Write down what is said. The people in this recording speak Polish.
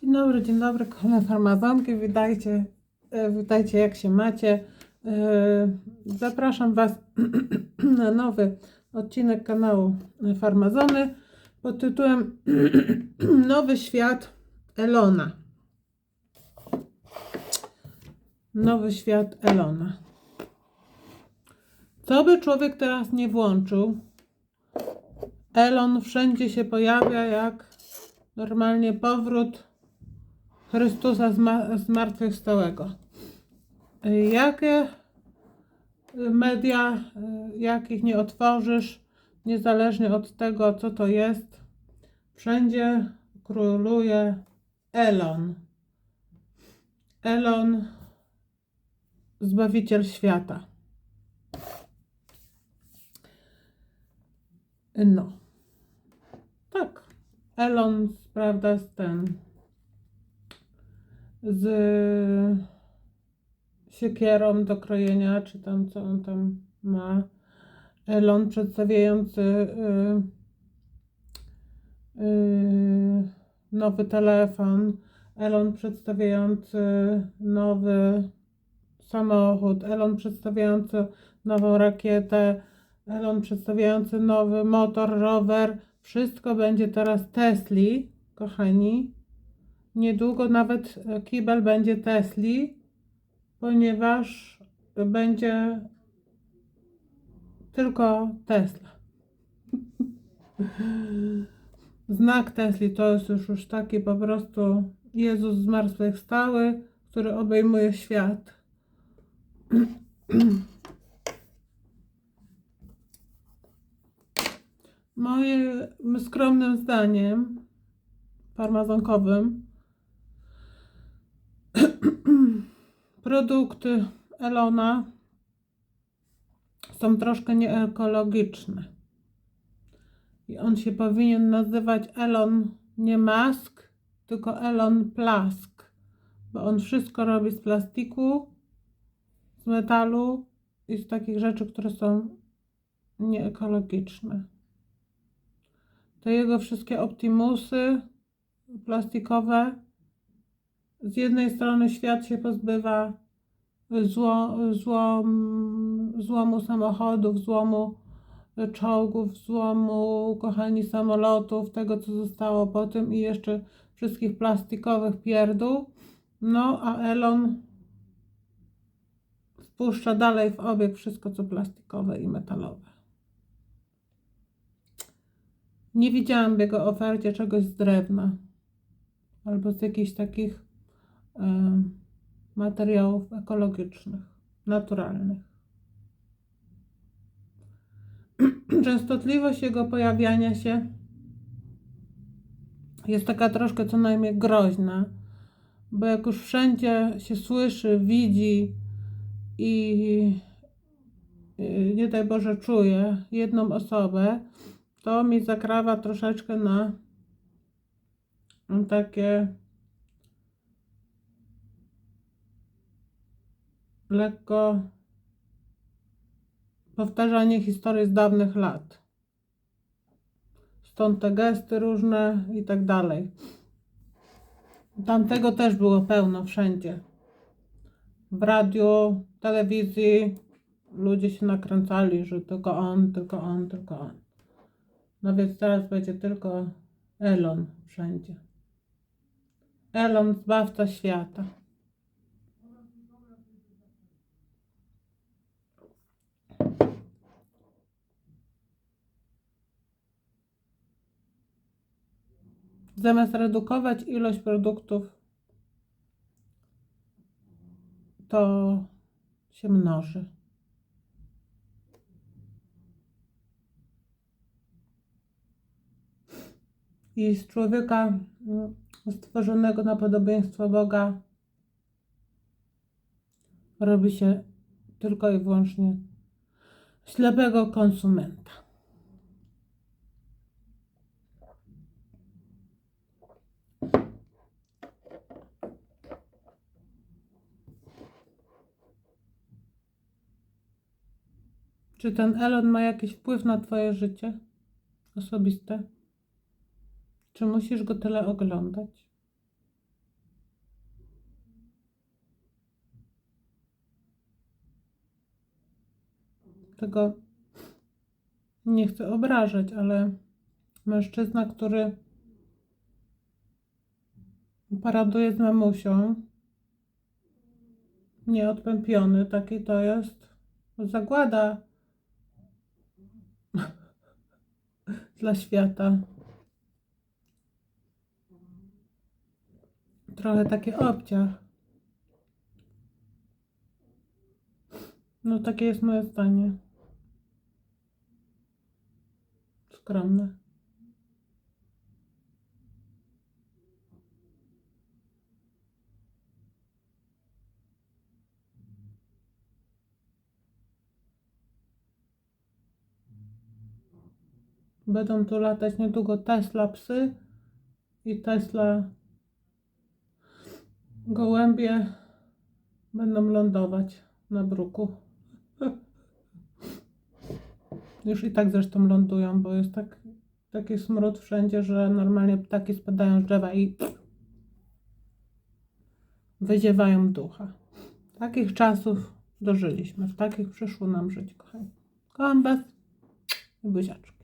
Dzień dobry, dzień dobry, kochane farmazonki, witajcie, e, witajcie jak się macie. E, Zapraszam Was na nowy odcinek kanału Farmazony pod tytułem Nowy świat Elona. Nowy świat Elona. Co by człowiek teraz nie włączył, Elon wszędzie się pojawia jak normalnie powrót Chrystusa zma- zmartwychwstałego. Jakie media, jakich nie otworzysz, niezależnie od tego, co to jest, wszędzie króluje Elon. Elon, zbawiciel świata. No. Tak. Elon, prawda, z ten. Z siekierą do krojenia, czy tam co on tam ma. Elon przedstawiający y, y, nowy telefon. Elon przedstawiający nowy samochód. Elon przedstawiający nową rakietę. Elon przedstawiający nowy motor, rower. Wszystko będzie teraz Tesli, kochani. Niedługo nawet e, kibel będzie Tesli, ponieważ będzie tylko Tesla. Znak Tesli to jest już, już taki po prostu Jezus zmartwychwstały, który obejmuje świat. Moim skromnym zdaniem farmazonkowym produkty Elona są troszkę nieekologiczne. I on się powinien nazywać Elon nie Mask, tylko Elon Plask, bo on wszystko robi z plastiku, z metalu i z takich rzeczy, które są nieekologiczne. Te jego wszystkie Optimusy plastikowe z jednej strony świat się pozbywa zło, złom, złomu samochodów, złomu czołgów, złomu, kochani, samolotów, tego co zostało po tym i jeszcze wszystkich plastikowych pierdół. No, a Elon wpuszcza dalej w obieg wszystko co plastikowe i metalowe. Nie widziałam w jego ofercie czegoś z drewna albo z jakichś takich materiałów ekologicznych, naturalnych. Częstotliwość jego pojawiania się jest taka troszkę co najmniej groźna, bo jak już wszędzie się słyszy, widzi i y, nie daj Boże czuje jedną osobę, to mi zakrawa troszeczkę na takie lekko powtarzanie historii z dawnych lat. Stąd te gesty różne i tak dalej. Tamtego też było pełno wszędzie. W radiu, telewizji ludzie się nakręcali, że tylko on, tylko on, tylko on. No więc teraz będzie tylko Elon wszędzie. Elon, zbawca świata. Zamiast redukować ilość produktów, to się mnoży. I z człowieka mm, stworzonego na podobieństwo Boga robi się tylko i wyłącznie ślepego konsumenta. Czy ten Elon ma jakiś wpływ na Twoje życie osobiste? Czy musisz go tyle oglądać? Tego nie chcę obrażać, ale mężczyzna, który paraduje z mamusią, nieodpępiony, taki to jest zagłada dla świata. Trochę taki obciach. No takie jest moje zdanie. Skromne. Będą tu latać niedługo Tesla psy i Tesla gołębie będą lądować na bruku. Już i tak zresztą lądują, bo jest tak, taki smród wszędzie, że normalnie ptaki spadają z drzewa i wyziewają ducha. Takich czasów dożyliśmy, w takich przyszło nam żyć, kochani. Kocham Was i buziaczki.